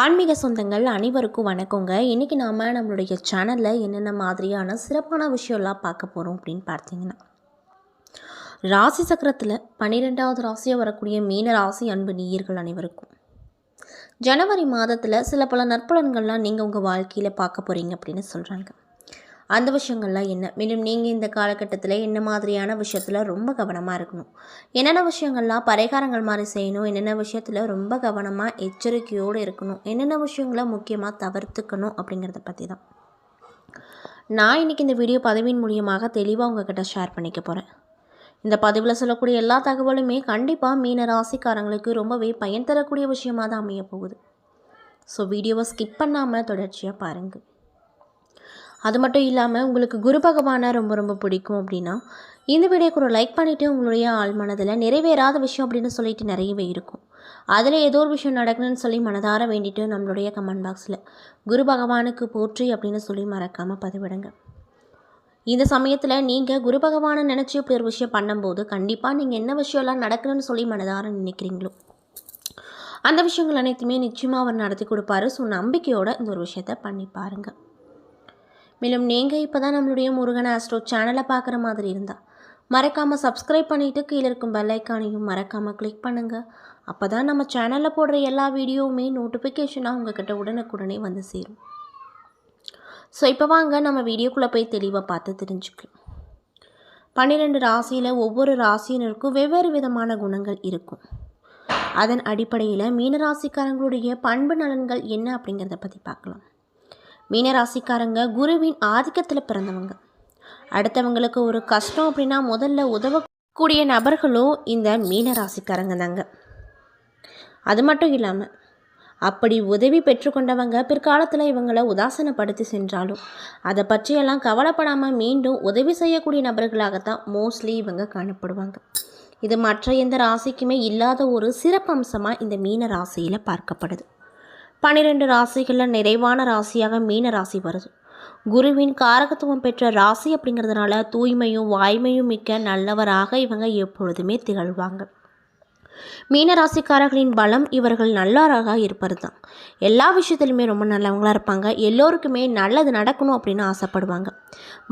ஆன்மீக சொந்தங்கள் அனைவருக்கும் வணக்கங்க. இன்றைக்கி நாம் நம்மளுடைய சேனலில் என்னென்ன மாதிரியான சிறப்பான விஷயம்லாம் பார்க்க போகிறோம் அப்படின்னு பார்த்தீங்கன்னா ராசி சக்கரத்தில் பன்னிரெண்டாவது ராசியாக வரக்கூடிய மீன ராசி அன்பு நீயர்கள் அனைவருக்கும். ஜனவரி மாதத்தில் சில பல நற்பலன்கள்லாம் நீங்கள் உங்கள் வாழ்க்கையில் பார்க்க போகிறீங்க அப்படின்னு சொல்கிறாங்க அந்த விஷயங்கள்லாம் என்ன? மேலும் நீங்கள் இந்த காலகட்டத்தில் என்ன மாதிரியான விஷயத்தில் ரொம்ப கவனமாக இருக்கணும்? என்னென்ன விஷயங்கள்லாம் பரிகாரங்கள் மாதிரி செய்யணும்? என்னென்ன விஷயத்தில் ரொம்ப கவனமாக எச்சரிக்கையோடு இருக்கணும்? என்னென்ன விஷயங்களை முக்கியமாக தவிர்த்துக்கணும் அப்படிங்கிறத பற்றி தான் நான் இன்றைக்கி இந்த வீடியோ பதவியின் மூலியமாக தெளிவாக உங்ககிட்ட ஷேர் பண்ணிக்க போகிறேன் இந்த பதிவில் சொல்லக்கூடிய எல்லா தகவலுமே கண்டிப்பாக மீன ராசிக்காரங்களுக்கு ரொம்பவே பயன் தரக்கூடிய விஷயமாக தான் அமைய போகுது ஸோ வீடியோவை ஸ்கிப் பண்ணாமல் தொடர்ச்சியாக பாருங்கள் அது மட்டும் இல்லாமல் உங்களுக்கு குரு பகவானை ரொம்ப ரொம்ப பிடிக்கும் அப்படின்னா இந்த வீடியோக்கு ஒரு லைக் பண்ணிவிட்டு உங்களுடைய ஆள் மனதில் நிறைவேறாத விஷயம் அப்படின்னு சொல்லிட்டு நிறையவே இருக்கும். அதில் ஏதோ ஒரு விஷயம் நடக்கணும்னு சொல்லி மனதார வேண்டிட்டு நம்மளுடைய கமெண்ட் பாக்ஸில் குரு பகவானுக்கு போற்றி அப்படின்னு சொல்லி மறக்காமல் பதிவிடுங்க. இந்த சமயத்தில் நீங்கள் குரு பகவானை நினச்சி இப்படி ஒரு விஷயம் பண்ணும்போது கண்டிப்பாக நீங்கள் என்ன விஷயம்லாம் நடக்கணும்னு சொல்லி மனதார நினைக்கிறீங்களோ அந்த விஷயங்கள் அனைத்துமே நிச்சயமாக அவர் நடத்தி கொடுப்பாரு. ஸோ நம்பிக்கையோடு இந்த ஒரு விஷயத்த பண்ணி பாருங்கள் மேலும் நீங்கள் இப்போ தான் நம்மளுடைய முருகன் ஆஸ்ட்ரோ சேனலை பார்க்குற மாதிரி இருந்தால் மறக்காமல் சப்ஸ்கிரைப் பண்ணிவிட்டு கீழே இருக்கும் பெல் ஐக்கானையும் மறக்காமல் கிளிக் பண்ணுங்கள் அப்போ தான் நம்ம சேனலில் போடுற எல்லா வீடியோவுமே நோட்டிஃபிகேஷனாக உங்ககிட்ட உடனுக்குடனே வந்து சேரும். ஸோ இப்போ வாங்க நம்ம வீடியோக்குள்ளே போய் தெளிவாக பார்த்து தெரிஞ்சுக்கலாம் பன்னிரெண்டு ராசியில் ஒவ்வொரு ராசியினருக்கும் வெவ்வேறு விதமான குணங்கள் இருக்கும். அதன் அடிப்படையில் மீனராசிக்காரங்களுடைய பண்பு நலன்கள் என்ன அப்படிங்கிறத பற்றி பார்க்கலாம். மீனராசிக்காரங்க குருவின் ஆதிக்கத்தில் பிறந்தவங்க. அடுத்தவங்களுக்கு ஒரு கஷ்டம் அப்படின்னா முதல்ல உதவக்கூடிய நபர்களும் இந்த மீனராசிக்காரங்க தாங்க. அது மட்டும் இல்லாமல் அப்படி உதவி பெற்றுக்கொண்டவங்க பிற்காலத்தில் இவங்களை உதாசனப்படுத்தி சென்றாலும் அதை பற்றியெல்லாம் கவலைப்படாமல் மீண்டும் உதவி செய்யக்கூடிய நபர்களாகத்தான் மோஸ்ட்லி இவங்க காணப்படுவாங்க. இது மற்ற எந்த ராசிக்குமே இல்லாத ஒரு சிறப்பம்சமாக இந்த மீன ராசியில் பார்க்கப்படுது. பன்னிரெண்டு ராசிகளில் நிறைவான ராசியாக மீன ராசி வருது. குருவின் காரகத்துவம் பெற்ற ராசி அப்படிங்கிறதுனால தூய்மையும் வாய்மையும் மிக்க நல்லவராக இவங்க எப்பொழுதுமே திகழ்வாங்க. மீன ராசிக்காரர்களின் பலம் இவர்கள் நல்லவராக இருப்பது தான் எல்லா விஷயத்துலையுமே ரொம்ப நல்லவங்களாக இருப்பாங்க. எல்லோருக்குமே நல்லது நடக்கணும் அப்படின்னு ஆசைப்படுவாங்க.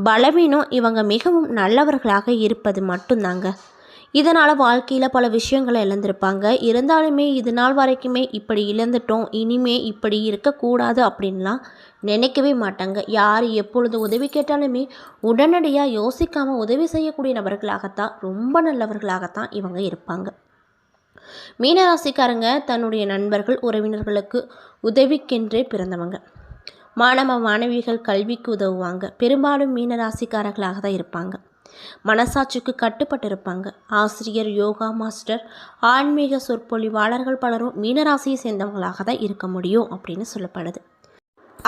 பலவீனம் இவங்க மிகவும் நல்லவர்களாக இருப்பது மட்டும்தாங்க. இதனால் வாழ்க்கையில் பல விஷயங்களை இழந்திருப்பாங்க. இருந்தாலுமே இது நாள் வரைக்குமே இப்படி இழந்துட்டோம். இனிமே இப்படி இருக்கக்கூடாது அப்படின்லாம் நினைக்கவே மாட்டாங்க. யார் எப்பொழுது உதவி கேட்டாலுமே உடனடியாக யோசிக்காமல் உதவி செய்யக்கூடிய நபர்களாகத்தான் ரொம்ப நல்லவர்களாகத்தான் இவங்க இருப்பாங்க. மீனராசிக்காரங்க தன்னுடைய நண்பர்கள் உறவினர்களுக்கு உதவிக்கென்றே பிறந்தவங்க. மாணவ மாணவிகள் கல்விக்கு உதவுவாங்க. பெரும்பாலும் மீனராசிக்காரர்களாக தான் இருப்பாங்க. மனசாட்சிக்கு கட்டுப்பட்டு இருப்பாங்க ஆசிரியர் யோகா மாஸ்டர் ஆன்மீக சொற்பொழிவாளர்கள் பலரும் மீனராசியை சேர்ந்தவங்களாக தான் இருக்க முடியும் அப்படின்னு சொல்லப்படுது.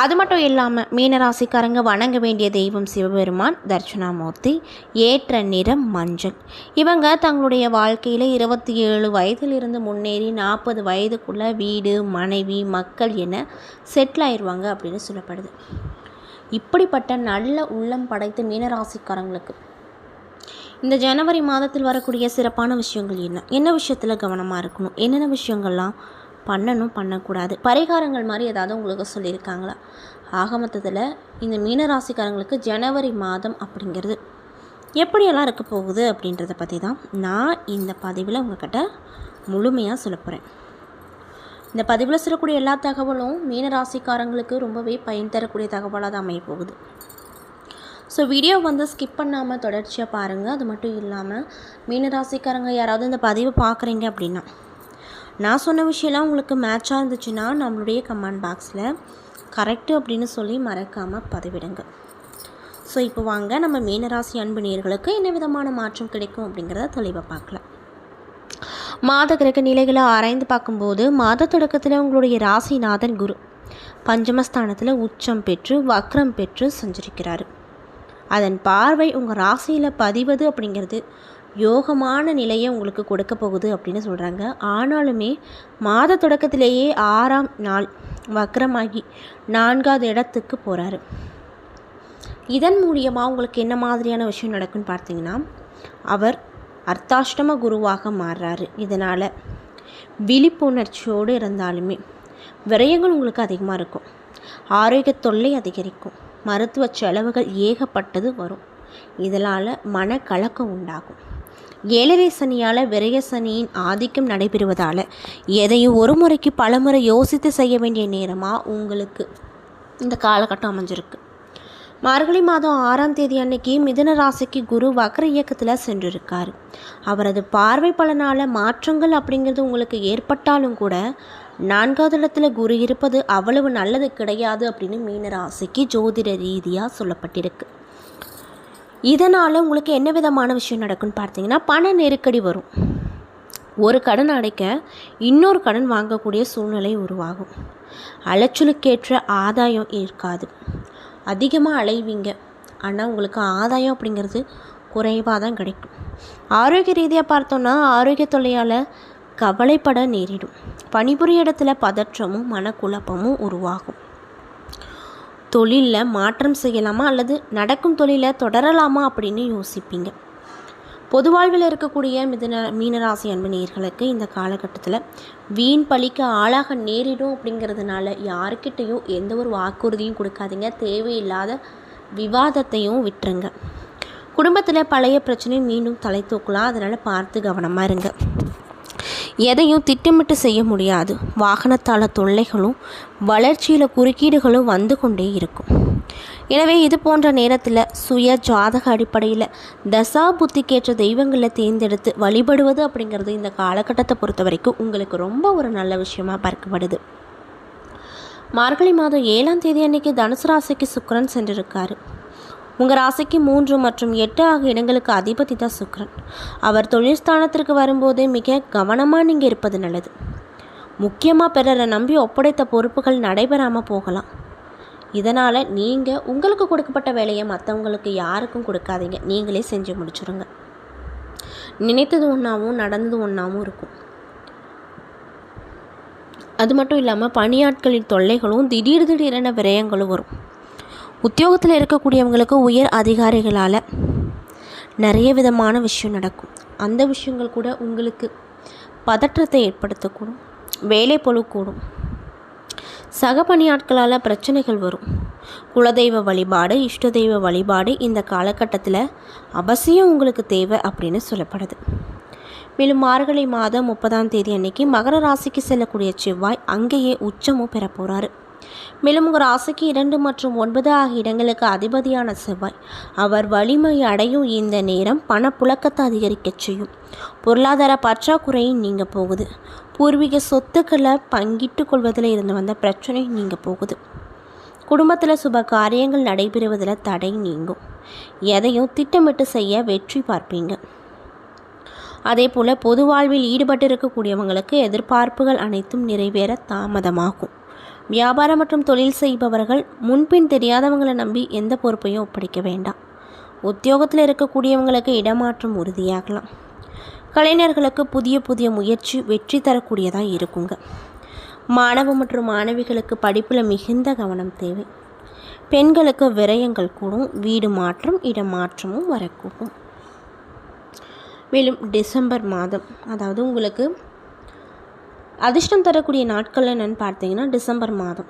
அது மட்டும் இல்லாமல் மீனராசிக்காரங்க வணங்க வேண்டிய தெய்வம் சிவபெருமான் தர்ஷனாமூர்த்தி ஏற்ற நிறம் மஞ்சள். இவங்க தங்களுடைய வாழ்க்கையில் இருபத்தி ஏழு வயதிலிருந்து முன்னேறி நாற்பது வயதுக்குள்ளே வீடு மனைவி மக்கள் என செட்டில் ஆயிடுவாங்க அப்படின்னு சொல்லப்படுது. இப்படிப்பட்ட நல்ல உள்ளம் படைத்த மீனராசிக்காரங்களுக்கு இந்த ஜனவரி மாதத்தில் வரக்கூடிய சிறப்பான விஷயங்கள் என்ன? என்ன விஷயத்தில் கவனமாக இருக்கணும்? என்னென்ன விஷயங்கள்லாம் பண்ணணும் பண்ணக்கூடாது? பரிகாரங்கள் மாதிரி ஏதாவது உங்களுக்கு சொல்லியிருக்காங்களா? ஆக மொத்தத்தில் இந்த மீனராசிக்காரங்களுக்கு ஜனவரி மாதம் அப்படிங்கிறது எப்படியெல்லாம் இருக்க போகுது அப்படின்றத பற்றி தான் நான் இந்த பதிவில் உங்கள்கிட்ட முழுமையாக சொல்ல போகிறேன் இந்த பதிவில் சொல்லக்கூடிய எல்லா தகவலும் மீனராசிக்காரங்களுக்கு ரொம்பவே பயன் தரக்கூடிய தகவலாக தான் அமைய போகுது. ஸோ வீடியோ வந்து ஸ்கிப் பண்ணாமல் தொடர்ச்சியாக பாருங்கள் அது மட்டும் இல்லாமல் மீனராசிக்காரங்க யாராவது இந்த பதிவை பார்க்குறீங்க அப்படின்னா நான் சொன்ன விஷயம்லாம் உங்களுக்கு மேட்சாக இருந்துச்சுன்னா நம்மளுடைய கமெண்ட் பாக்ஸில் கரெக்டு அப்படின்னு சொல்லி மறக்காமல் பதிவிடுங்க. ஸோ இப்போ வாங்க. நம்ம மீனராசி அன்பு நேர்களுக்கு என்ன விதமான மாற்றம் கிடைக்கும் அப்படிங்கிறத தெளிவாக பார்க்கலாம். மாத கிரக நிலைகளை ஆராய்ந்து பார்க்கும்போது மாத தொடக்கத்தில் உங்களுடைய ராசிநாதன் குரு பஞ்சமஸ்தானத்தில் உச்சம் பெற்று வக்ரம் பெற்று சஞ்சரிக்கிறார். அதன் பார்வை உங்கள் ராசியில் பதிவது அப்படிங்கிறது யோகமான நிலையை உங்களுக்கு கொடுக்க போகுது அப்படின்னு சொல்கிறாங்க ஆனாலுமே மாத தொடக்கத்திலேயே ஆறாம் நாள் வக்ரமாகி நான்காவது இடத்துக்கு போகிறாரு இதன் மூலியமாக உங்களுக்கு என்ன மாதிரியான விஷயம் நடக்குன்னு பார்த்தீங்கன்னா அவர் அர்த்தாஷ்டம குருவாக மாறுறாரு. இதனால் விழிப்புணர்ச்சியோடு இருந்தாலுமே விரயங்கள் உங்களுக்கு அதிகமாக இருக்கும். ஆரோக்கிய தொல்லை அதிகரிக்கும். மருத்துவ செலவுகள் ஏகப்பட்டது வரும். இதனால் மனக்கலக்கம் உண்டாகும். ஏழரை சனியால் விரய சனியின் ஆதிக்கம் நடைபெறுவதால் எதையும் ஒரு முறைக்கு பலமுறை யோசித்து செய்ய வேண்டிய நேரமாக உங்களுக்கு இந்த காலகட்டம் அமைஞ்சிருக்கு. மார்கழி மாதம் ஆறாம் தேதி அன்னைக்கு மிதன ராசிக்கு குரு வக்ர இயக்கத்தில் சென்றிருக்கார். அவரது பார்வை பலனால் மாற்றங்கள் அப்படிங்கிறது உங்களுக்கு ஏற்பட்டாலும் கூட நான்காவது இடத்துல குரு இருப்பது அவ்வளவு நல்லது கிடையாது அப்படின்னு மீன ராசிக்கு ஜோதிட ரீதியாக சொல்லப்பட்டிருக்கு. இதனால் உங்களுக்கு என்ன விதமான விஷயம் நடக்கும்னு பார்த்தீங்கன்னா பண நெருக்கடி வரும். ஒரு கடன் அடைக்க இன்னொரு கடன் வாங்கக்கூடிய சூழ்நிலை உருவாகும். அலைச்சலுக்கேற்ற ஆதாயம் இருக்காது. அதிகமாக அலைவீங்க. ஆனால் உங்களுக்கு ஆதாயம் அப்படிங்கிறது குறைவாக தான் கிடைக்கும். ஆரோக்கிய ரீதியாக பார்த்தோன்னா ஆரோக்கிய தொல்லையால் கவலைப்பட நேரிடும். பணிபுரிய இடத்துல பதற்றமும் மனக்குழப்பமும் உருவாகும். தொழிலில் மாற்றம் செய்யலாமா அல்லது நடக்கும் தொழிலை தொடரலாமா அப்படின்னு யோசிப்பீங்க. பொது வாழ்வில் இருக்கக்கூடிய மிதன மீனராசி அன்பு நேர்களுக்கு இந்த காலகட்டத்தில் வீண் பழிக்க ஆளாக நேரிடும் அப்படிங்கிறதுனால யாருக்கிட்டேயும் எந்த ஒரு வாக்குறுதியும் கொடுக்காதீங்க. தேவையில்லாத விவாதத்தையும் விட்டுருங்க. குடும்பத்தில் பழைய பிரச்சனை மீண்டும் தலை தூக்கலாம். அதனால் பார்த்து கவனமாக இருங்க. எதையும் திட்டமிட்டு செய்ய முடியாது. வாகனத்தால் தொல்லைகளும் வளர்ச்சியில் குறுக்கீடுகளும் வந்து கொண்டே இருக்கும். எனவே இது போன்ற நேரத்தில் சுய ஜாதக அடிப்படையில் தசா புத்திக்கேற்ற தெய்வங்களை தேர்ந்தெடுத்து வழிபடுவது அப்படிங்கிறது இந்த காலகட்டத்தை பொறுத்த வரைக்கும் உங்களுக்கு ரொம்ப ஒரு நல்ல விஷயமா பார்க்கப்படுது. மார்கழி மாதம் ஏழாம் தேதி அன்னைக்கு தனுசு ராசிக்கு சுக்கரன் சென்றிருக்காரு. உங்கள் ராசிக்கு மூன்று மற்றும் எட்டு ஆகிய இடங்களுக்கு அதிபதி தான் சுக்கரன். அவர் தொழில் ஸ்தானத்திற்கு வரும்போது மிக கவனமாக நீங்கள் இருப்பது நல்லது. முக்கியமாக பிறரை நம்பி ஒப்படைத்த பொறுப்புகள் நடைபெறாமல் போகலாம். இதனால் நீங்கள் உங்களுக்கு கொடுக்கப்பட்ட வேலையை மற்றவங்களுக்கு யாருக்கும் கொடுக்காதீங்க. நீங்களே செஞ்சு முடிச்சுருங்க. நினைத்தது ஒன்றாவும் நடந்தது ஒன்றாவும் இருக்கும். அது மட்டும் இல்லாமல் பணியாட்களின் தொல்லைகளும் திடீர் திடீரென விரயங்களும் வரும். உத்தியோகத்தில் இருக்கக்கூடியவங்களுக்கு உயர் அதிகாரிகளால் நிறைய விதமான விஷயம் நடக்கும். அந்த விஷயங்கள் கூட உங்களுக்கு பதற்றத்தை ஏற்படுத்தக்கூடும். வேலை பொழுக்கூடும் கூடும். சக பணியாட்களால் பிரச்சனைகள் வரும். குலதெய்வ வழிபாடு இஷ்ட தெய்வ வழிபாடு இந்த காலகட்டத்தில் அவசியம் உங்களுக்கு தேவை அப்படின்னு சொல்லப்படுது. மேலும் மார்கழி மாதம் முப்பதாம் தேதி அன்னைக்கு மகர ராசிக்கு செல்லக்கூடிய செவ்வாய் அங்கேயே உச்சமும் பெற போகிறாரு மேலும் உங்கள் ராசிக்கு இரண்டு மற்றும் ஒன்பது ஆகிய இடங்களுக்கு அதிபதியான செவ்வாய். அவர் வலிமை அடையும் இந்த நேரம் பணப்புழக்கத்தை அதிகரிக்கச் செய்யும். பொருளாதார பற்றாக்குறையும் நீங்கள் போகுது. பூர்வீக சொத்துக்களை பங்கிட்டு கொள்வதில் இருந்து வந்த பிரச்சனை நீங்கள் போகுது. குடும்பத்தில் சுப காரியங்கள் நடைபெறுவதில் தடை நீங்கும். எதையும் திட்டமிட்டு செய்ய வெற்றி பார்ப்பீங்க. அதே போல் பொது வாழ்வில் ஈடுபட்டு இருக்கக்கூடியவங்களுக்கு எதிர்பார்ப்புகள் அனைத்தும் நிறைவேற தாமதமாகும். வியாபாரம் மற்றும் தொழில் செய்பவர்கள் முன்பின் தெரியாதவங்களை நம்பி எந்த பொறுப்பையும் ஒப்படைக்க வேண்டாம். உத்தியோகத்தில் இருக்கக்கூடியவங்களுக்கு இடமாற்றம் உறுதியாகலாம். கலைஞர்களுக்கு புதிய புதிய முயற்சி வெற்றி தரக்கூடியதாக இருக்குங்க. மாணவ மற்றும் மாணவிகளுக்கு படிப்பில் மிகுந்த கவனம் தேவை. பெண்களுக்கு விரயங்கள் கூடும் வீடு மாற்றம் இடமாற்றமும் வரக்கூடும். மேலும் டிசம்பர் மாதம் அதாவது உங்களுக்கு அதிர்ஷ்டம் தரக்கூடிய நாட்கள் என்னென்னு பார்த்தீங்கன்னா டிசம்பர் மாதம்.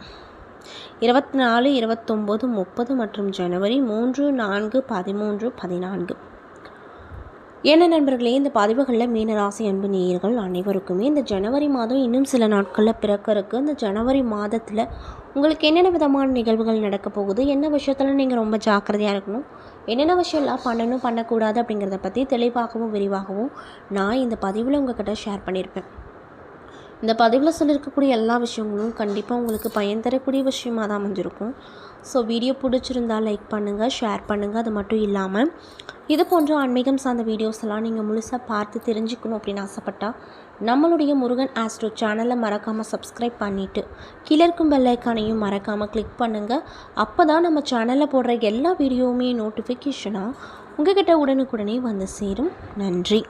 இருபத்தி நாலு இருபத்தொம்போது முப்பது மற்றும் ஜனவரி மூன்று நான்கு பதிமூன்று பதினான்கு. என்ன நண்பர்களே இந்த பதிவுகளில் மீனராசி அன்பு நேயர்கள் அனைவருக்குமே இந்த ஜனவரி மாதம் இன்னும் சில நாட்களில் பிறக்கறக்கு இந்த ஜனவரி மாதத்தில் உங்களுக்கு என்னென்ன விதமான நிகழ்வுகள் நடக்க போகுது? என்ன விஷயத்தில் நீங்கள் ரொம்ப ஜாக்கிரதையாக இருக்கணும்? என்னென்ன விஷயம்லாம் பண்ணணும் பண்ணக்கூடாது அப்படிங்கிறத பற்றி தெளிவாகவும் விரிவாகவும் நான் இந்த பதிவில் உங்கள்கிட்ட ஷேர் பண்ணியிருப்பேன். இந்த பதிவில் சொல்லியிருக்கக்கூடிய எல்லா விஷயங்களும் கண்டிப்பாக உங்களுக்கு பயன் தரக்கூடிய விஷயமாக தான் அமைஞ்சிருக்கும். ஸோ வீடியோ பிடிச்சிருந்தா லைக் பண்ணுங்கள் ஷேர் பண்ணுங்கள் அது மட்டும் இல்லாமல் இது போன்ற ஆன்மீகம் சார்ந்த வீடியோஸ் எல்லாம் நீங்கள் முழுசாக பார்த்து தெரிஞ்சுக்கணும் அப்படின்னு ஆசைப்பட்டால் நம்மளுடைய முருகன் ஆஸ்ட்ரோ சேனலை மறக்காமல் சப்ஸ்கிரைப் பண்ணிவிட்டு கீழே இருக்கும் பெல்லைக்கானையும் மறக்காமல் கிளிக் பண்ணுங்கள் அப்போ தான் நம்ம சேனலில் போடுற எல்லா வீடியோவுமே நோட்டிஃபிகேஷனாக உங்கள்கிட்ட உடனுக்குடனே வந்து சேரும். நன்றி.